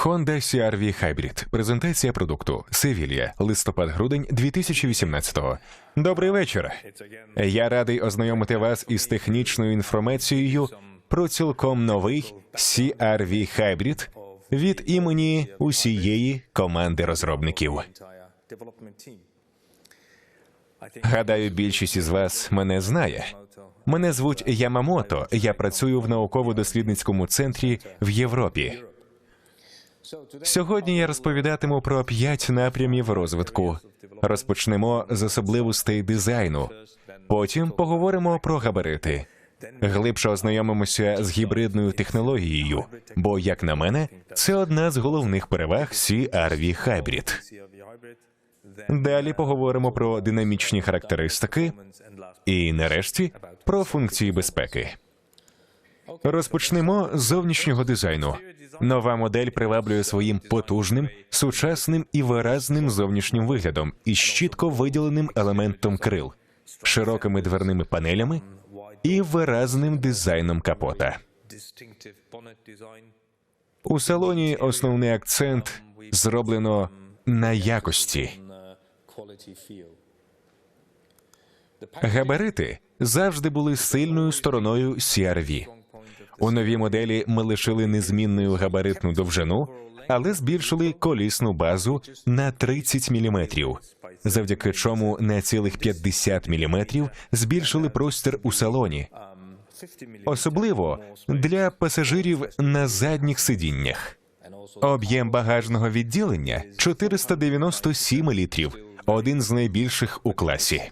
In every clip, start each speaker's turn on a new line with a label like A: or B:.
A: Honda CR-V Hybrid. Презентація продукту. Севілія. Листопад-грудень 2018-го. Добрий вечір. Я радий ознайомити вас із технічною інформацією про цілком новий CR-V Hybrid від імені усієї команди розробників. Гадаю, більшість із вас мене знає. Мене звуть Ямамото. Я працюю в науково-дослідницькому центрі в Європі. Сьогодні я розповідатиму про п'ять напрямів розвитку. Розпочнемо з особливостей дизайну. Потім поговоримо про габарити. Глибше ознайомимося з гібридною технологією, бо, як на мене, це одна з головних переваг CR-V Hybrid. Далі поговоримо про динамічні характеристики і, нарешті, про функції безпеки. Розпочнемо з зовнішнього дизайну. Нова модель приваблює своїм потужним, сучасним і виразним зовнішнім виглядом із чітко виділеним елементом крил, широкими дверними панелями і виразним дизайном капота. У салоні основний акцент зроблено на якості. Габарити завжди були сильною стороною CR-V. У новій моделі ми лишили незмінною габаритну довжину, але збільшили колісну базу на 30 мм, завдяки чому на цілих 50 мм збільшили простір у салоні, особливо для пасажирів на задніх сидіннях. Об'єм багажного відділення 497 літрів, один з найбільших у класі.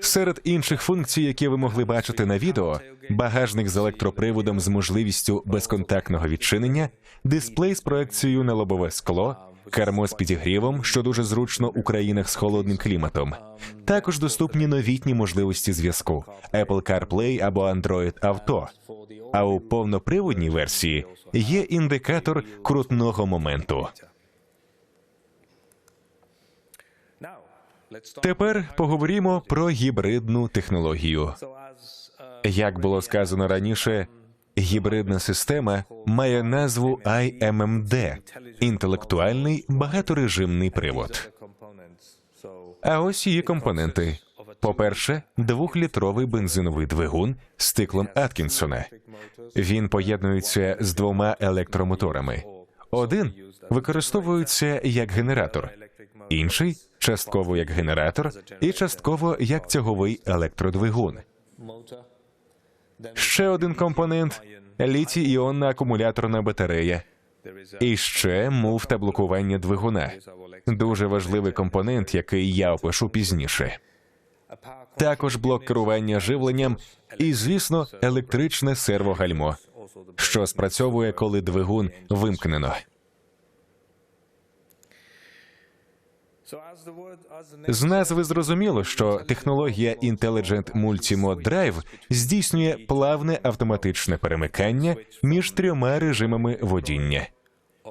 A: Серед інших функцій, які ви могли бачити на відео, багажник з електроприводом з можливістю безконтактного відчинення, дисплей з проекцією на лобове скло, кермо з підігрівом, що дуже зручно у країнах з холодним кліматом. Також доступні новітні можливості зв'язку Apple CarPlay або Android Auto. А у повноприводній версії є індикатор крутного моменту. Тепер поговоримо про гібридну технологію. Як було сказано раніше, гібридна система має назву IMMD – інтелектуальний багаторежимний привод. А ось її компоненти. По-перше, двохлітровий бензиновий двигун з циклом Аткінсона. Він поєднується з двома електромоторами. Один використовується як генератор, інший частково як генератор і частково як тяговий електродвигун. Ще один компонент літій іонна акумуляторна батарея. І ще муфта блокування двигуна. Дуже важливий компонент, який я опишу пізніше. Також блок керування живленням і, звісно, електричне сервогальмо, що спрацьовує, коли двигун вимкнено. З назви зрозуміло, що технологія Intelligent Multimode Drive здійснює плавне автоматичне перемикання між трьома режимами водіння: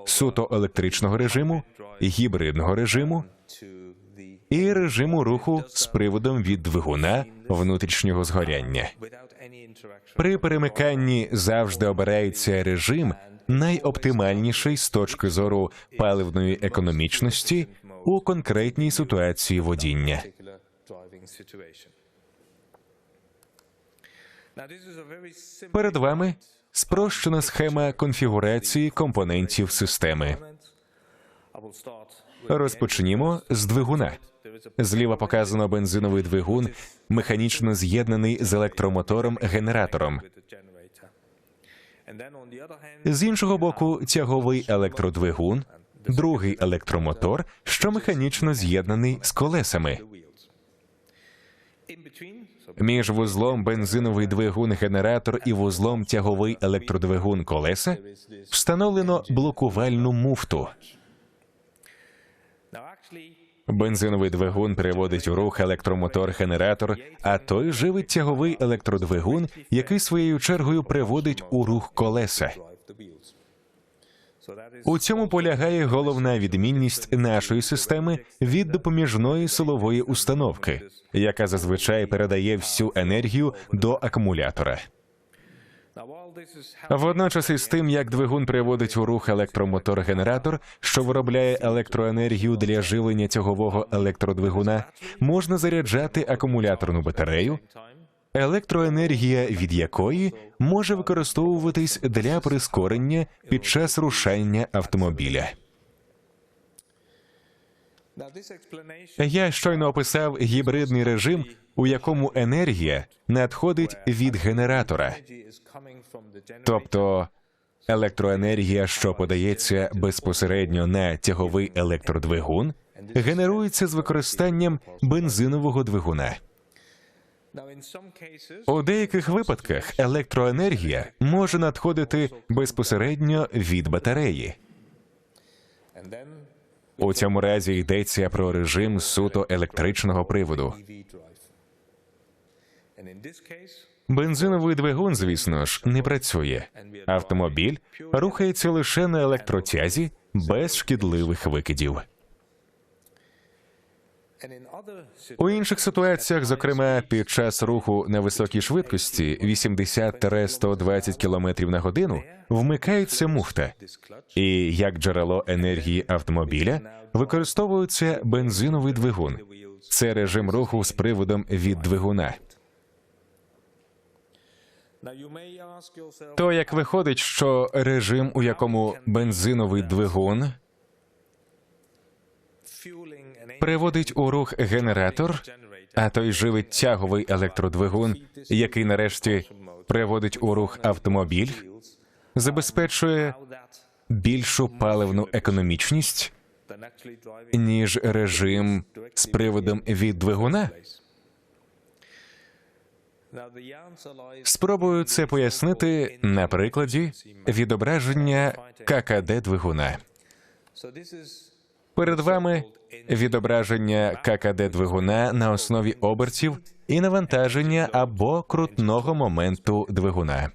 A: суто електричного режиму, гібридного режиму і режиму руху з приводом від двигуна внутрішнього згоряння. При перемиканні завжди обирається режим найоптимальніший з точки зору паливної економічності у конкретній ситуації водіння. Перед вами спрощена схема конфігурації компонентів системи. Розпочнімо з двигуна. Зліва показано бензиновий двигун, механічно з'єднаний з електромотором генератором. З іншого боку, тяговий електродвигун, другий електромотор, що механічно з'єднаний з колесами. Між вузлом бензиновий двигун-генератор і вузлом тяговий електродвигун колеса встановлено блокувальну муфту. Бензиновий двигун приводить у рух електромотор-генератор, а той живить тяговий електродвигун, який своєю чергою приводить у рух колеса. У цьому полягає головна відмінність нашої системи від допоміжної силової установки, яка зазвичай передає всю енергію до акумулятора. Водночас із тим, як двигун приводить у рух електромотор-генератор, що виробляє електроенергію для живлення тягового електродвигуна, можна заряджати акумуляторну батарею, електроенергія від якої може використовуватись для прискорення під час рушання автомобіля. Я щойно описав гібридний режим, у якому енергія надходить від генератора, тобто електроенергія, що подається безпосередньо на тяговий електродвигун, генерується з використанням бензинового двигуна. У деяких випадках електроенергія може надходити безпосередньо від батареї. У цьому разі йдеться про режим суто електричного приводу. Бензиновий двигун, звісно ж, не працює. Автомобіль рухається лише на електротязі без шкідливих викидів. У інших ситуаціях, зокрема під час руху на високій швидкості 80-120 км на годину, вмикається муфта, і як джерело енергії автомобіля використовується бензиновий двигун. Це режим руху з приводом від двигуна. То як виходить, що режим, у якому бензиновий двигун приводить у рух генератор, а той живить тяговий електродвигун, який нарешті приводить у рух автомобіль, забезпечує більшу паливну економічність, ніж режим з приводом від двигуна. Спробую це пояснити на прикладі відображення ККД двигуна. Перед вами відображення ККД двигуна на основі обертів і навантаження або крутного моменту двигуна.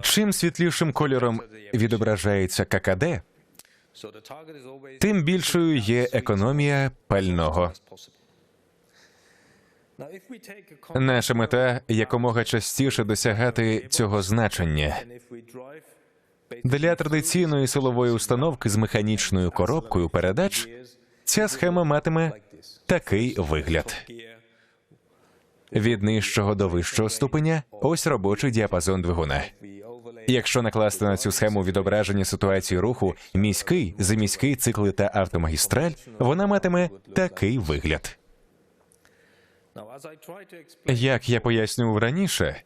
A: Чим світлішим кольором відображається ККД, тим більшою є економія пального. Наша мета якомога частіше досягати цього значення. Для традиційної силової установки з механічною коробкою передач ця схема матиме такий вигляд. Від нижчого до вищого ступеня ось робочий діапазон двигуна. Якщо накласти на цю схему відображення ситуації руху міський, заміський цикли та автомагістраль, вона матиме такий вигляд. Як я пояснював раніше,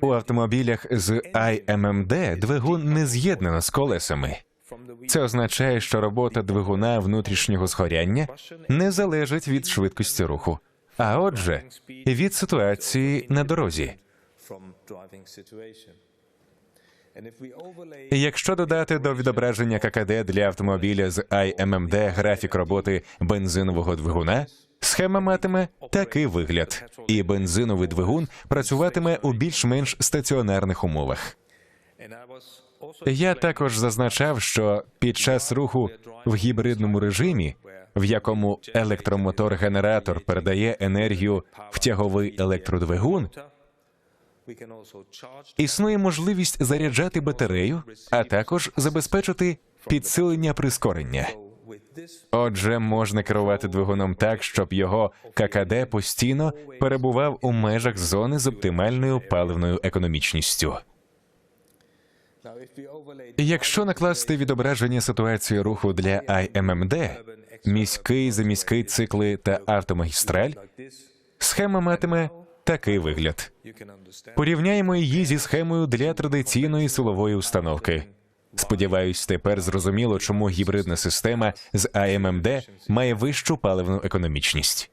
A: у автомобілях з IMMD двигун не з'єднано з колесами. Це означає, що робота двигуна внутрішнього згоряння не залежить від швидкості руху, а отже, від ситуації на дорозі. Якщо додати до відображення ККД для автомобіля з IMMD графік роботи бензинового двигуна, схема матиме такий вигляд, і бензиновий двигун працюватиме у більш-менш стаціонарних умовах. Я також зазначав, що під час руху в гібридному режимі, в якому електромотор-генератор передає енергію в тяговий електродвигун, існує можливість заряджати батарею, а також забезпечити підсилення прискорення. Отже, можна керувати двигуном так, щоб його ККД постійно перебував у межах зони з оптимальною паливною економічністю. Якщо накласти відображення ситуації руху для IMMD, міський заміський цикли та автомагістраль, схема матиме такий вигляд. Порівняємо її зі схемою для традиційної силової установки. Сподіваюсь, тепер зрозуміло, чому гібридна система з АММД має вищу паливну економічність.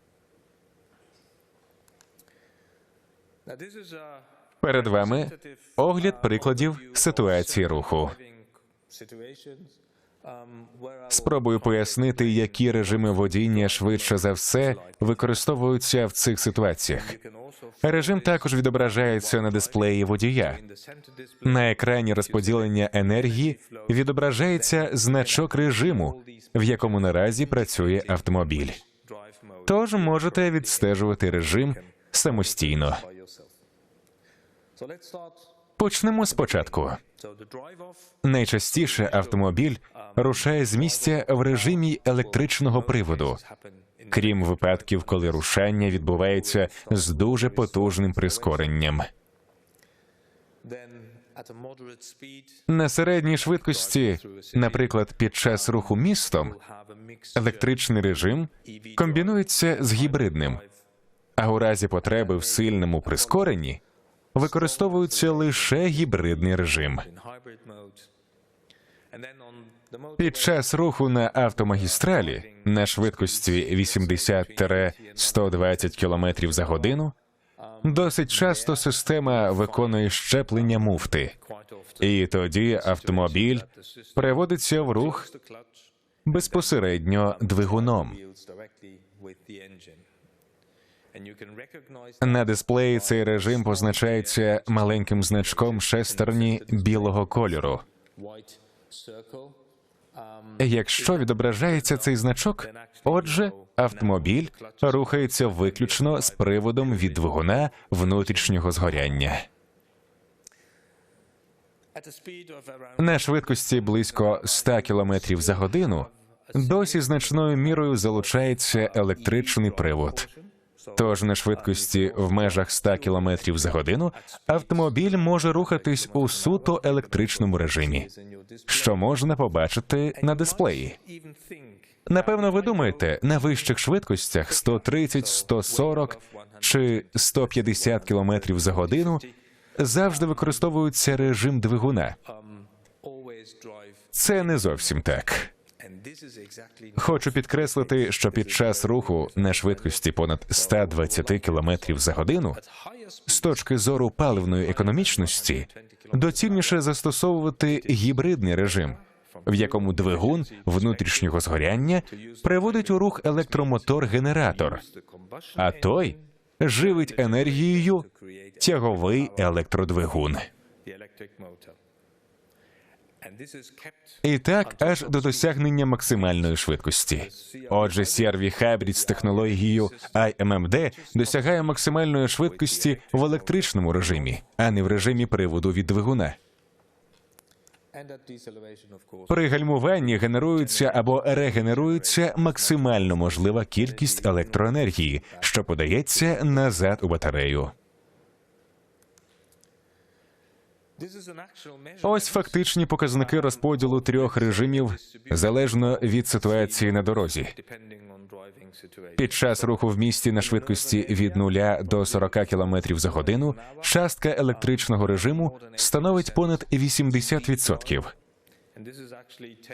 A: Перед вами огляд прикладів ситуації руху. Спробую пояснити, які режими водіння швидше за все використовуються в цих ситуаціях. Режим також відображається на дисплеї водія. На екрані розподілення енергії відображається значок режиму, в якому наразі працює автомобіль. Тож можете відстежувати режим самостійно. Почнемо спочатку. Найчастіше автомобіль рушає з місця в режимі електричного приводу, крім випадків, коли рушання відбувається з дуже потужним прискоренням. На середній швидкості, наприклад, під час руху містом, електричний режим комбінується з гібридним, а у разі потреби в сильному прискоренні використовується лише гібридний режим. Під час руху на автомагістралі на швидкості 80-120 км за годину досить часто система виконує щеплення муфти, і тоді автомобіль приводиться в рух безпосередньо двигуном. На дисплеї цей режим позначається маленьким значком шестерні білого кольору. Якщо відображається цей значок, отже, автомобіль рухається виключно з приводом від двигуна внутрішнього згоряння. На швидкості близько 100 км за годину досі значною мірою залучається електричний привод. Тож на швидкості в межах 100 км за годину автомобіль може рухатись у суто електричному режимі, що можна побачити на дисплеї. Напевно, ви думаєте, на вищих швидкостях 130, 140 чи 150 км за годину завжди використовується режим двигуна. Це не зовсім так. Хочу підкреслити, що під час руху на швидкості понад 120 км за годину з точки зору паливної економічності доцільніше застосовувати гібридний режим, в якому двигун внутрішнього згоряння приводить у рух електромотор-генератор, а той живить енергією тяговий електродвигун. І так аж до досягнення максимальної швидкості. Отже, CRV Hybrid з технологією IMMD досягає максимальної швидкості в електричному режимі, а не в режимі приводу від двигуна. При гальмуванні генерується або регенерується максимально можлива кількість електроенергії, що подається назад у батарею. Ось фактичні показники розподілу трьох режимів залежно від ситуації на дорозі. Під час руху в місті на швидкості від 0 до 40 км за годину частка електричного режиму становить понад 80%.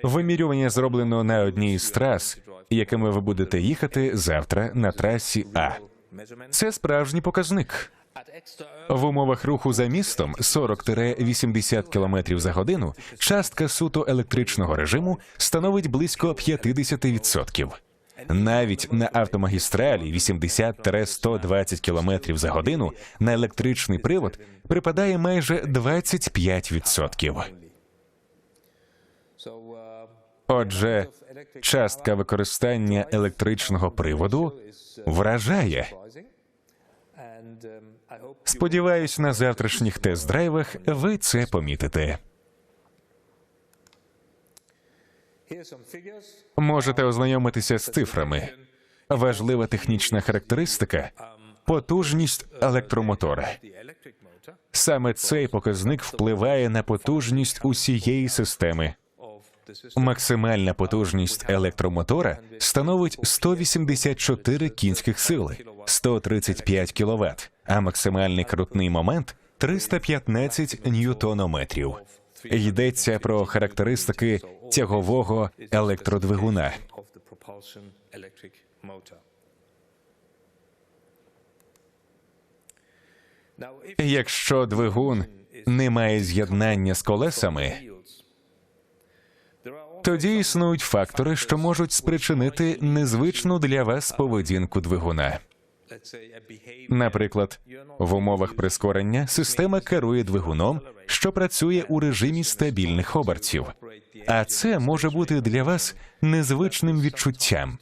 A: Вимірювання зроблено на одній з трас, якими ви будете їхати завтра на трасі А. Це справжній показник. В умовах руху за містом 40-80 км за годину частка суто електричного режиму становить близько 50%. Навіть на автомагістралі 80-120 км за годину на електричний привод припадає майже 25%. Отже, частка використання електричного приводу вражає. Сподіваюсь, на завтрашніх тест-драйвах ви це помітите. Можете ознайомитися з цифрами. Важлива технічна характеристика потужність електромотора. Саме цей показник впливає на потужність усієї системи. Максимальна потужність електромотора становить 184 кінських сили, 135 кВт, а максимальний крутний момент 315 ньютонометрів. Йдеться про характеристики тягового електродвигуна. Якщо двигун не має з'єднання з колесами, тоді існують фактори, що можуть спричинити незвичну для вас поведінку двигуна. Наприклад, в умовах прискорення система керує двигуном, що працює у режимі стабільних обертів, а це може бути для вас незвичним відчуттям.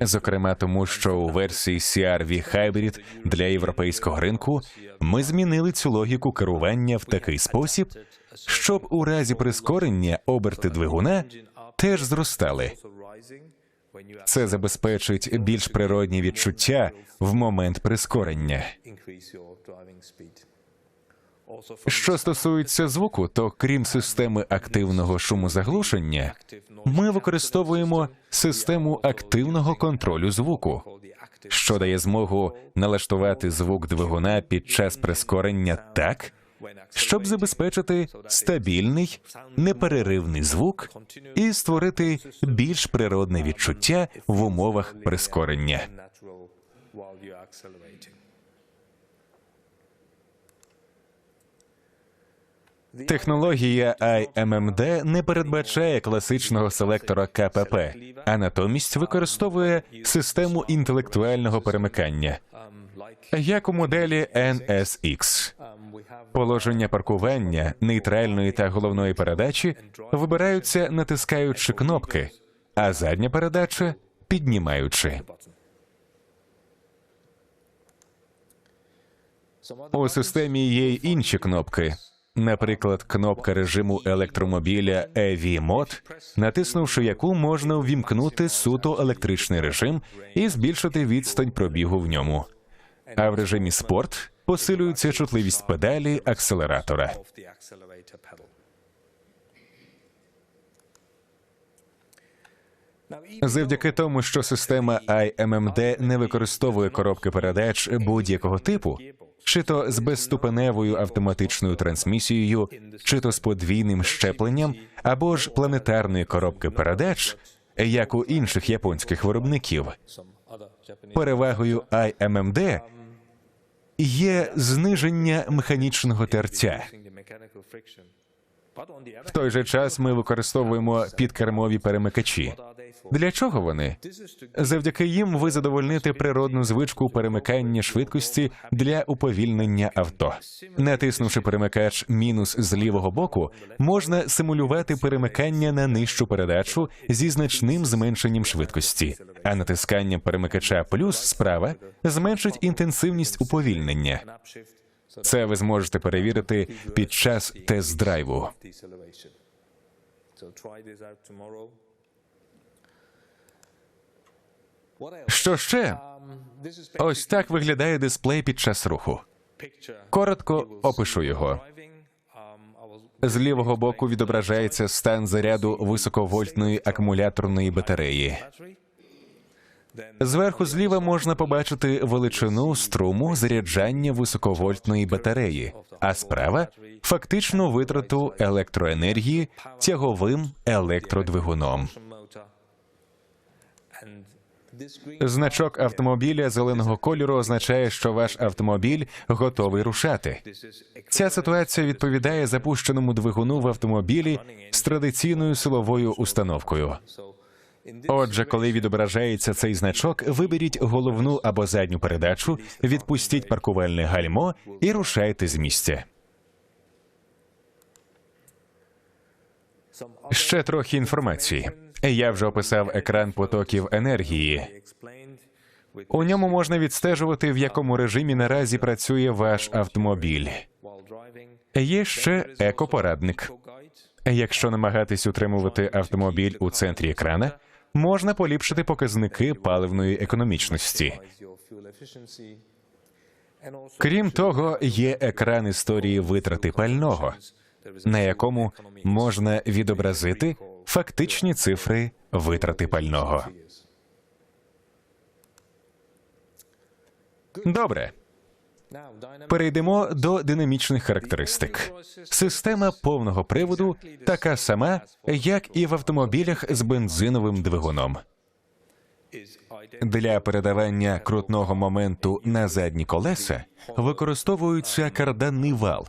A: Зокрема, тому що у версії CR-V Hybrid для європейського ринку ми змінили цю логіку керування в такий спосіб, щоб у разі прискорення оберти двигуна теж зростали. Це забезпечить більш природні відчуття в момент прискорення. Що стосується звуку, то крім системи активного шумозаглушення, ми використовуємо систему активного контролю звуку, що дає змогу налаштувати звук двигуна під час прискорення так, щоб забезпечити стабільний, непереривний звук і створити більш природне відчуття в умовах прискорення. Технологія IMMD не передбачає класичного селектора КПП, а натомість використовує систему інтелектуального перемикання, як у моделі NSX. Положення паркування, нейтральної та головної передачі вибираються натискаючи кнопки, а задня передача піднімаючи. У системі є й інші кнопки. Наприклад, кнопка режиму електромобіля EV Mode, натиснувши яку можна ввімкнути суто електричний режим і збільшити відстань пробігу в ньому. А в режимі спорт посилюється чутливість педалі акселератора. Завдяки тому, що система IMMD не використовує коробки передач будь-якого типу, чи то з безступеневою автоматичною трансмісією, чи то з подвійним щепленням, або ж планетарної коробки передач, як у інших японських виробників. Перевагою IMMD є зниження механічного тертя. В той же час ми використовуємо підкермові перемикачі. Для чого вони? Завдяки їм ви задовольните природну звичку перемикання швидкості для уповільнення авто. Натиснувши перемикач мінус з лівого боку, можна симулювати перемикання на нижчу передачу зі значним зменшенням швидкості, а натискання перемикача плюс справа зменшить інтенсивність уповільнення. Це ви зможете перевірити під час тест-драйву. Що ще? Ось так виглядає дисплей під час руху. Коротко опишу його. З лівого боку відображається стан заряду високовольтної акумуляторної батареї. Зверху зліва можна побачити величину струму заряджання високовольтної батареї, а справа фактичну витрату електроенергії тяговим електродвигуном. Значок автомобіля зеленого кольору означає, що ваш автомобіль готовий рушати. Ця ситуація відповідає запущеному двигуну в автомобілі з традиційною силовою установкою. Отже, коли відображається цей значок, виберіть головну або задню передачу, відпустіть паркувальне гальмо і рушайте з місця. Ще трохи інформації. Я вже описав екран потоків енергії. У ньому можна відстежувати, в якому режимі наразі працює ваш автомобіль. Є ще екопорадник. Якщо намагатись утримувати автомобіль у центрі екрана, можна поліпшити показники паливної економічності. Крім того, є екран історії витрати пального, на якому можна відобразити фактичні цифри витрати пального. Добре. Перейдемо до динамічних характеристик. Система повного приводу така сама, як і в автомобілях з бензиновим двигуном. Для передавання крутного моменту на задні колеса використовується карданний вал,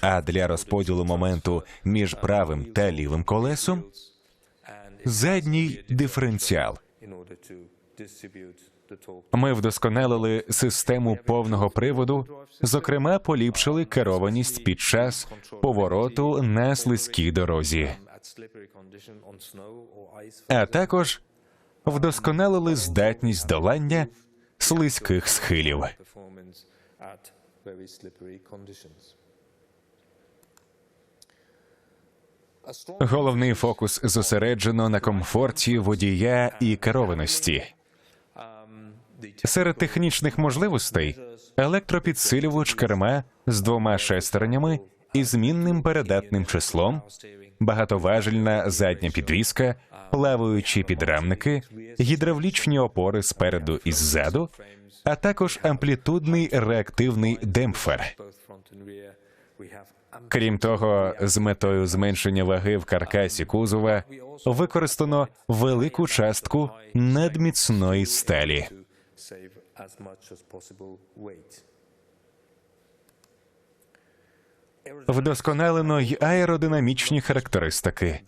A: а для розподілу моменту між правим та лівим колесом задній диференціал. Ми вдосконалили систему повного приводу, зокрема, поліпшили керованість під час повороту на слизькій дорозі, а також вдосконалили здатність долання слизьких схилів. Головний фокус зосереджено на комфорті водія і керованості. Серед технічних можливостей електропідсилювач керма з двома шестернями і змінним передатним числом, багатоважельна задня підвіска, плаваючі підрамники, гідравлічні опори спереду і ззаду, а також амплітудний реактивний демпфер. Крім того, з метою зменшення ваги в каркасі кузова використано велику частку надміцної сталі.
B: Save as much as possible weight.
A: Вдосконалено й аеродинамічні характеристики.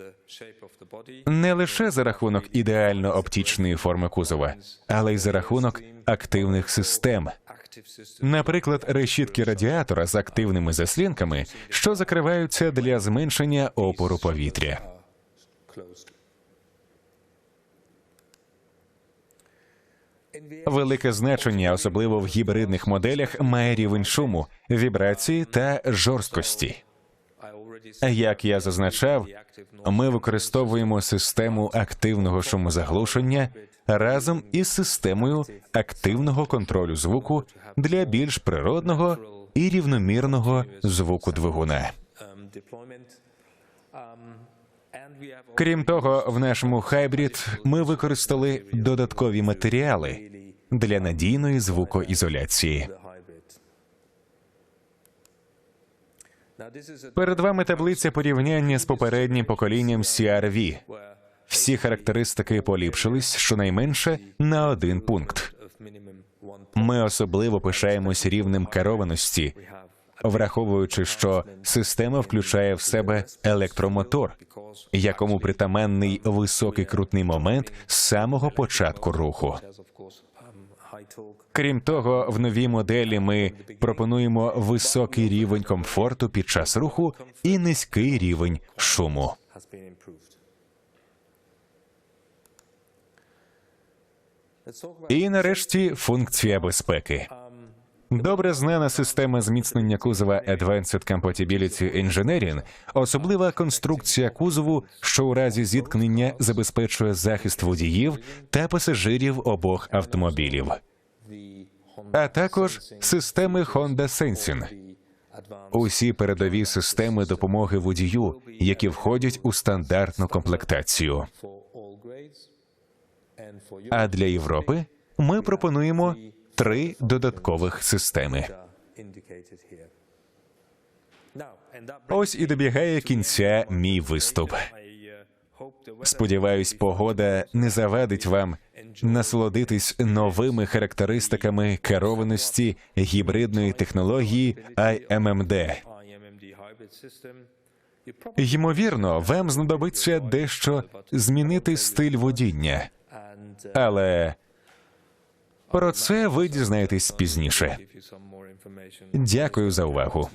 A: Не лише за рахунок ідеально оптічної форми кузова, але й за рахунок активних систем. Наприклад, решітки радіатора з активними заслінками, що закриваються для зменшення опору повітря. Велике значення, особливо в гібридних моделях, має рівень шуму, вібрації та жорсткості. Як я зазначав, ми використовуємо систему активного шумозаглушення разом із системою активного контролю звуку для більш природного і рівномірного звуку двигуна. Крім того, в нашому хайбрід ми використали додаткові матеріали для надійної звукоізоляції. Перед вами таблиця порівняння з попереднім поколінням CRV. Всі характеристики поліпшились щонайменше на один пункт. Ми особливо пишаємось рівнем керованості, враховуючи, що система включає в себе електромотор, якому притаманний високий крутний момент з самого початку руху. Крім того, в новій моделі ми пропонуємо високий рівень комфорту під час руху і низький рівень шуму. І нарешті функція безпеки. Добре знана система зміцнення кузова Advanced Compatibility Engineering, особлива конструкція кузову, що у разі зіткнення забезпечує захист водіїв та пасажирів обох автомобілів, а також системи Honda Sensing. Усі передові системи допомоги водію, які входять у стандартну комплектацію. А для Європи ми пропонуємо три додаткових системи. Ось і добігає кінця мій виступ. Сподіваюсь, погода не завадить вам насолодитись новими характеристиками керованості гібридної технології IMMD. Ймовірно, вам знадобиться дещо змінити стиль водіння, але про це ви дізнаєтесь пізніше. Дякую за увагу.